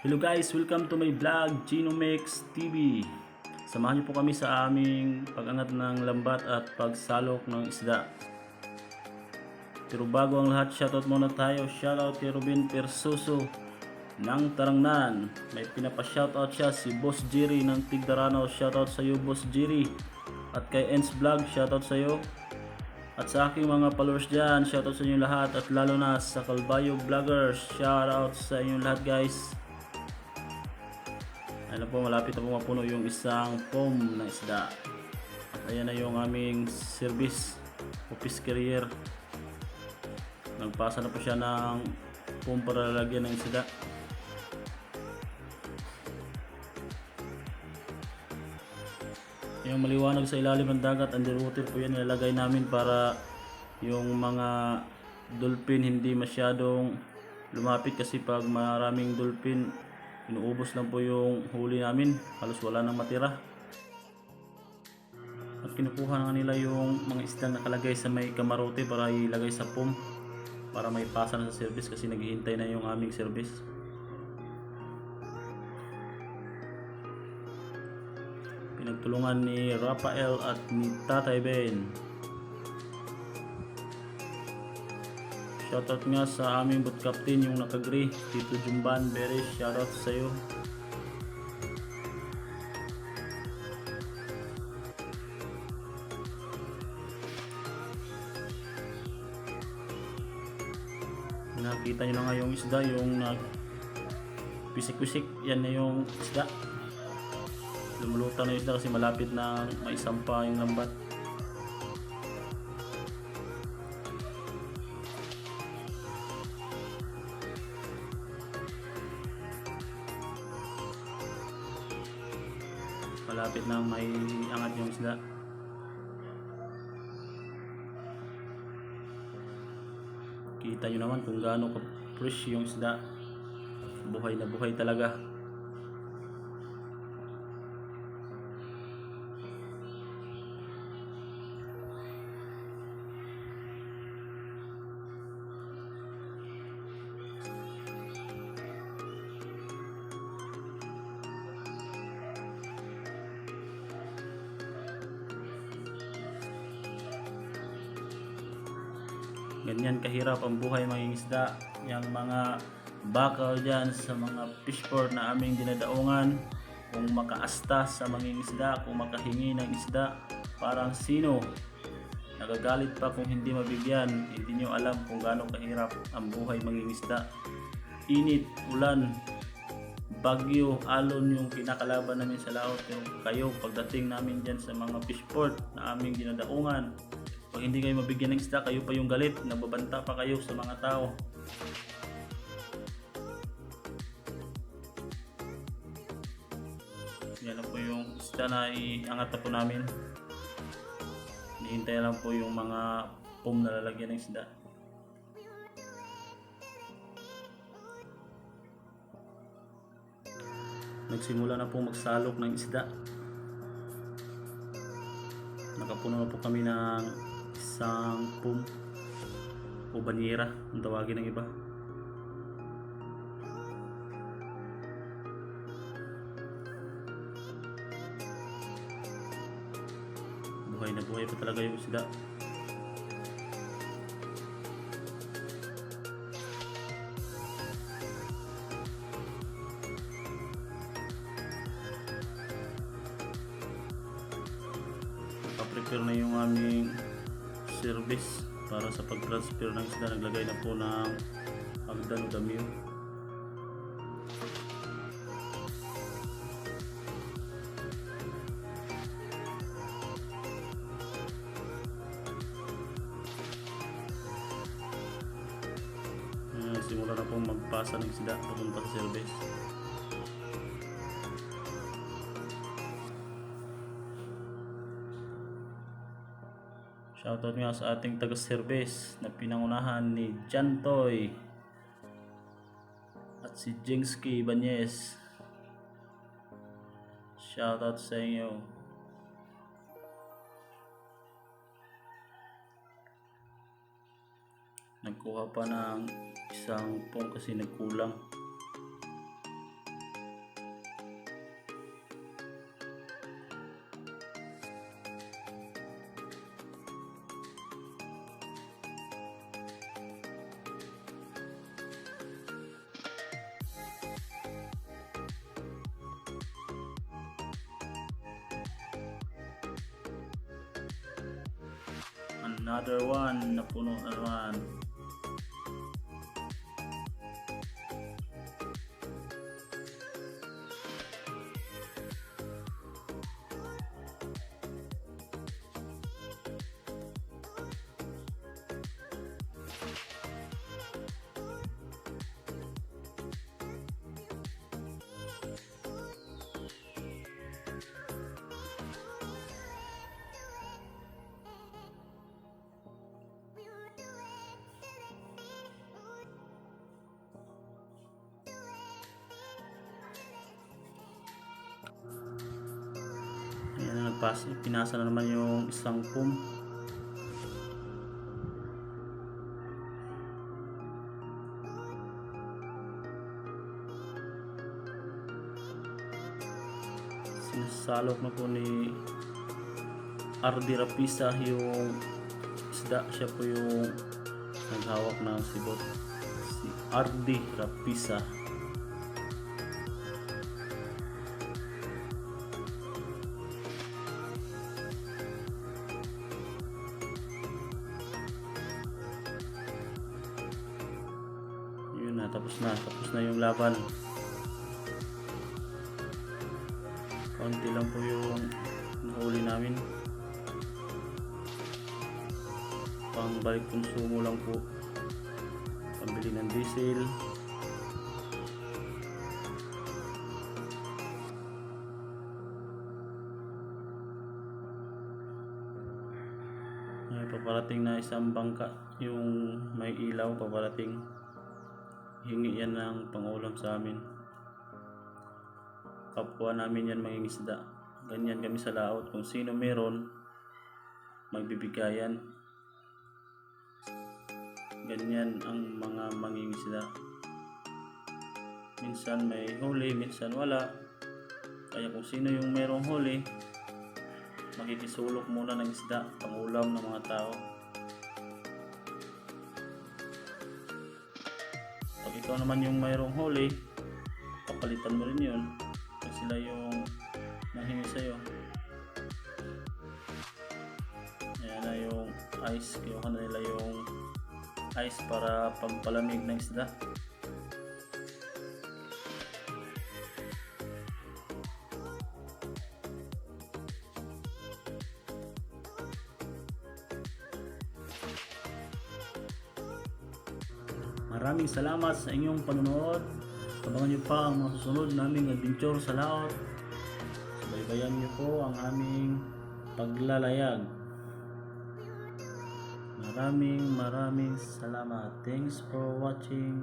Hello guys, welcome to my vlog, Genomix TV. Samahan niyo po kami sa aming pag-angat ng lambat at pagsalok ng isda. Pero bago ang lahat, shoutout muna tayo. Shoutout kay Ruben Persuso ng Tarangnan. May pinapa-shoutout siya si Boss Jerry ng Tigdarano. Shoutout sa iyo Boss Jerry. At kay Ens Vlog, shoutout sa iyo. At sa aking mga followers dyan, shoutout sa inyo lahat at lalo na sa Calvayo Vloggers, shoutout sa inyo lahat guys. Ayan po, malapit na po mapuno yung isang foam na isda. At ayan na yung aming service office carrier. Nagpasa na po siya ng foam para lalagyan ng isda. Yung maliwanag sa ilalim ng dagat, underwater po yan nilalagay namin para yung mga dolphin hindi masyadong lumapit kasi pag maraming dolphin inuubos lang po yung huli namin. Halos wala nang matira. At kinukuha na nila yung mga isdang nakalagay sa may kamarote para ilagay sa pum para may pasa na sa service kasi naghihintay na yung aming service. Pinagtulungan ni Rafael at ni Tatay Ben Shoutout nga sa aming boat captain yung nakagree, Tito Jumban Beres, shoutout sa iyo. Nakita nyo na nga yung isda, yung nag pisik-pisik, yan na yung isda. Lumulutang na yung isda kasi malapit na maisampa yung lambat. Malapit na may angat yung isda. Kita nyo naman kung gaano ka fresh yung isda. Buhay na buhay talaga ganyan kahirap ang buhay mga isda. Yung mga bakal dyan sa mga fish port na aming dinadaungan kung makaasta sa mga isda kung makahingi ng isda parang sino? Nagagalit pa kung hindi mabigyan. Hindi nyo alam kung gaano kahirap ang buhay mga isda. Init, ulan bagyo, alon yung kinakalaban namin sa laot. Yung kayo pagdating namin dyan sa mga fish port na aming dinadaungan pag hindi kayo mabigyan ng isda, kayo pa yung galit. Nababanta pa kayo sa mga tao. Yan lang po yung isda na iangat na po namin. Hinihintay lang po yung mga pum na lalagyan ng isda. Nagsimula na po magsalok ng isda. Nakapuno na po kami ng isang pum o banyera ang tawagin ng iba. Buhay na buhay pa talaga yung isda. Nakaprepare na yung aming service para sa pag-transfer ng isda naglagay na po ng hagdan o damyo uh, simula na po magpasa ng isda papunta sa service Shoutout nga sa ating taga-service na pinangunahan ni Jantoy at si Jingsky Banyes. Shoutout sa inyo. Nagkuha pa ng isang pong kasi nagkulang. Another one, napuno na naman. Nagpas, pinasa na naman yung isang pum. Sinasalok na po ni RD Rapisa yung isda. Siya po yung naghawak ng sibot. Si RD Rapisa. Tapos na. Tapos na yung laban. Konti lang po yung nahuli namin. Pang balik konsumo lang po. Pambili ng diesel. Ay, paparating na isang bangka yung may ilaw paparating hingi yan ng pangulam sa amin. Kapwa namin yan mangingisda ganyan kami sa laot. Kung sino meron magbibigayan. Ganyan ang mga mangingisda minsan may huli minsan wala. Kaya kung sino yung merong huli makikisulok muna ng isda pangulam ng mga tao ikaw naman yung mayroong huli papalitan mo rin yun. Pag sila yung nahingi sa'yo. Ayan na yung ice. Kinuha na nila yung ice para pampalamig ng isda Maraming salamat sa inyong panonood. Abangan niyo pa ang mga susunod naming adventure sa laot. Subaybayan niyo po ang aming paglalayag. Maraming maraming salamat. Thanks for watching.